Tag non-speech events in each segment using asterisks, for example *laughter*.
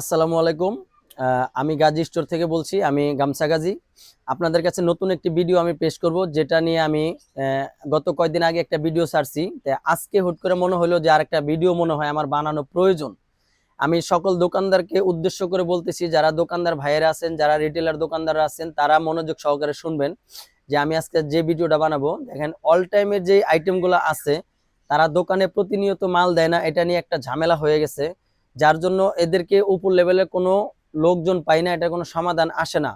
আসসালামু আলাইকুম। আমি গাজী স্টোর থেকে বলছি, আমি গামছা গাজী। আপনাদের কাছে নতুন একটি ভিডিও আমি পেশ করব, যেটা নিয়ে আমি গত কয়েকদিন আগে একটা ভিডিও ছাড়ছি। আজকে হুট করে মনে হলো যে আর একটা ভিডিও মনে হয় আমার বানানো প্রয়োজন। আমি সকল দোকানদারকে উদ্দেশ্য করে বলতেছি, যারা দোকানদার ভাইয়েরা আছেন, যারা রিটেলার দোকানদাররা আছেন, তারা মনোযোগ সহকারে শুনবেন যে আমি আজকে যে ভিডিওটা বানাবো। দেখেন অল টাইমের যে আইটেমগুলো আছে, তারা দোকানে প্রতিনিয়ত মাল দেয় না, এটা নিয়ে একটা ঝামেলা হয়ে গেছে। যার জন্য এদেরকে উপর লেভেলে কোনো লোকজন পাই না এটা কোনো সমাধান আসে না।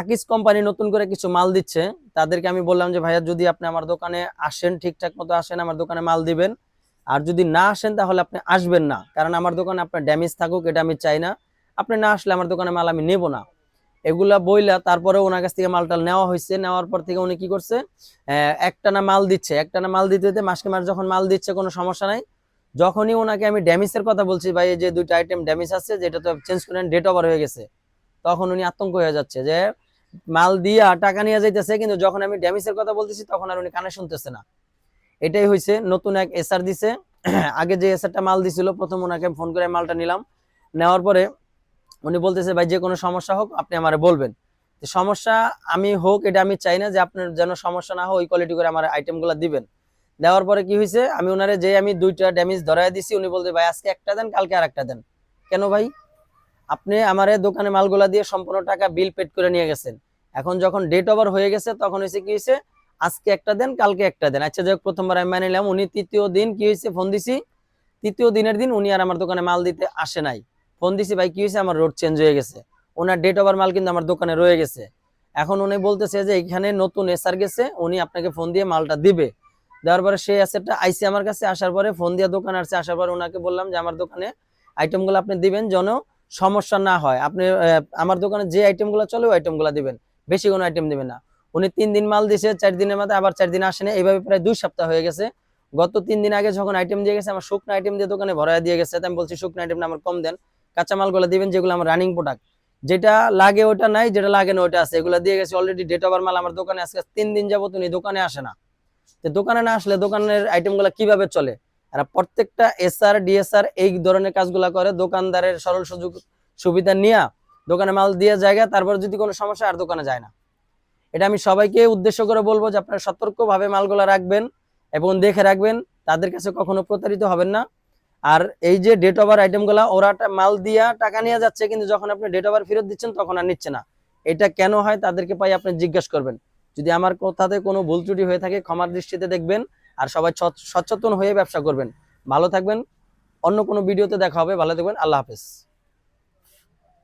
আকিস কোম্পানি নতুন করে কিছু মাল দিচ্ছে। তাদেরকে আমি বললাম যে, ভাইয়া, যদি আপনি আমার দোকানে আসেন, ঠিকঠাক মতো আসেন, আমার দোকানে মাল দিবেন। আর যদি না আসেন, তাহলে আপনি আসবেন না। কারণ আমার দোকানে আপনার ড্যামেজ থাকুক, এটা আমি চাই না। আপনি না আসলে আমার দোকানে মাল আমি নেব না। এগুলা বইলা তারপরে ওনার কাছ থেকে মালটা নেওয়া হয়েছে নেওয়ার পর থেকে উনি কি করছে? একটানা মাল দিচ্ছে। একটানা মাল দিতে দিতে মাসকে মাস যখন মাল দিচ্ছে, কোনো সমস্যা নাই। যখনই ওনাকে আমি ড্যামেজের কথা বলছি, ভাই যে দুইটা আইটেম ড্যামেজ আছে, যেটা তো চেঞ্জ করেন ডেট ওভার হয়ে গেছে, তখন উনি আতঙ্ক হয়ে যাচ্ছে যে মাল দিয়া টাকা নিয়ে যাইতেছে, কিন্তু যখন আমি ড্যামেজের কথা বলতেছি, তখন আর উনি কানে শুনতেছে না। এটাই হয়েছে নতুন এক এসআর দিছে, *clears throat* আগে যে এসআরটা মাল দিছিল, প্রথম ওনাকে ফোন করে মালটা নিলাম, নেওয়ার পরে উনি বলতেছে, ভাই, যে কোনো সমস্যা হোক, আপনি আমারে বলবেন। সমস্যা আমি হোক, এটা আমি চাই না যে আপনার যেন সমস্যা না হয়, ওই কোয়ালিটি করে আমার আইটেমগুলো দিবেন। দেওয়ার পরে কি হয়েছে আমি ওনারে যে আমি দুইটা ড্যামেজ ধরাই দিছি, উনি বলতে ভাই, আজকে একটা দেন, কালকে আর একটা দেন। কেন ভাই? আপনি আমার দোকানে মালগুলা দিয়ে সম্পূর্ণ টাকা বিল পেড করে নিয়ে গেছেন। এখন যখন ডেট ওভার হয়ে গেছে, তখন হয়েছে কি হয়েছে আজকে একটা দেন, কালকে একটা দেন। আচ্ছা যাই প্রথমবার আমি মানি নিলাম। উনি তৃতীয় দিন কি হয়েছে ফোন দিছি। তৃতীয় দিনের দিন উনি আর আমার দোকানে মাল দিতে আসে নাই। ফোন দিছি, ভাই, কি হয়েছে আমার রোড চেঞ্জ হয়ে গেছে। ওনার ডেট ওভার মাল কিন্তু আমার দোকানে রয়ে গেছে। এখন উনি বলতেছে যে এখানে নতুন এসার গেছে। উনি আপনাকে ফোন দিয়ে মালটা দিবে। দেওয়ার পরে সেই অ্যাসেটটা আইসি আমার কাছে, আসার পরে ফোন দিয়ে দোকানে আসছে, আসার পরে ওনাকে বললাম যে আমার দোকানে আইটেমগুলো আপনি দিবেন যেন সমস্যা না হয়। আপনি আমার দোকানে যে আইটেমগুলো চলে, ওই আইটেমগুলো দিবেন। বেশি কোনো আইটেম দিবেন না। উনি তিন দিন মাল দিছে, চার দিনের মাথায় আবার চার দিন আসেনি। এইভাবে প্রায় দুই সপ্তাহ হয়ে গেছে। গত তিন দিন আগে যখন আইটেম দিয়ে গেছে, আমার শুকনো আইটেম দিয়ে দোকানে ভরায় দিয়ে গেছে। আমি বলছি, শুকনো আইটেমটা আমার কম দেন। কাঁচা মালগুলো দিবেন, যেগুলো আমার রানিং প্রোডাক্ট যেটা লাগে ওটা নাই, যেটা লাগে না, ওটা আছে। এগুলো দিয়ে গেছে অলরেডি ডেট ওভার মাল আমার দোকানে। আজকে তিন দিন যাবত উনি দোকানে আসে না। তো দোকানে না আসলে দোকানের আইটেমগুলো কীভাবে চলে? আর প্রত্যেকটা এসআর ডিএসআর এই ধরনের কাজগুলো করে, দোকানদারের সরল সুযোগ সুবিধা নিয়ে দোকানে মাল দিয়ে জায়গা, তারপর যদি কোনো সমস্যা আর দোকানে যায় না। এটা আমি সবাইকে উদ্দেশ্য করে বলব যে আপনারা সতর্কভাবে মালগুলো রাখবেন এবং দেখে রাখবেন, তাদের কাছে কখনো প্রতারিত হবেন না। আর এই যে ডেট ওভার আইটেমগুলো ওরা মাল দিয়া টাকা নিয়ে যাচ্ছে, কিন্তু যখন আপনি ডেট ওভার ফেরত দিচ্ছেন, তখন আর নিচ্ছে না। এটা কেন হয়, তাদেরকে পাই আপনি জিজ্ঞেস করবেন। যদি আমার কথাতে কোনো ভুল ত্রুটি হয়ে থাকে, ক্ষমার দৃষ্টিতে দেখবেন আর সবাই সচ- সচেতন হয়ে ব্যবসা করবেন। ভালো থাকবেন। অন্য কোনো ভিডিওতে দেখা হবে। ভালো থাকবেন। আল্লাহ হাফেজ।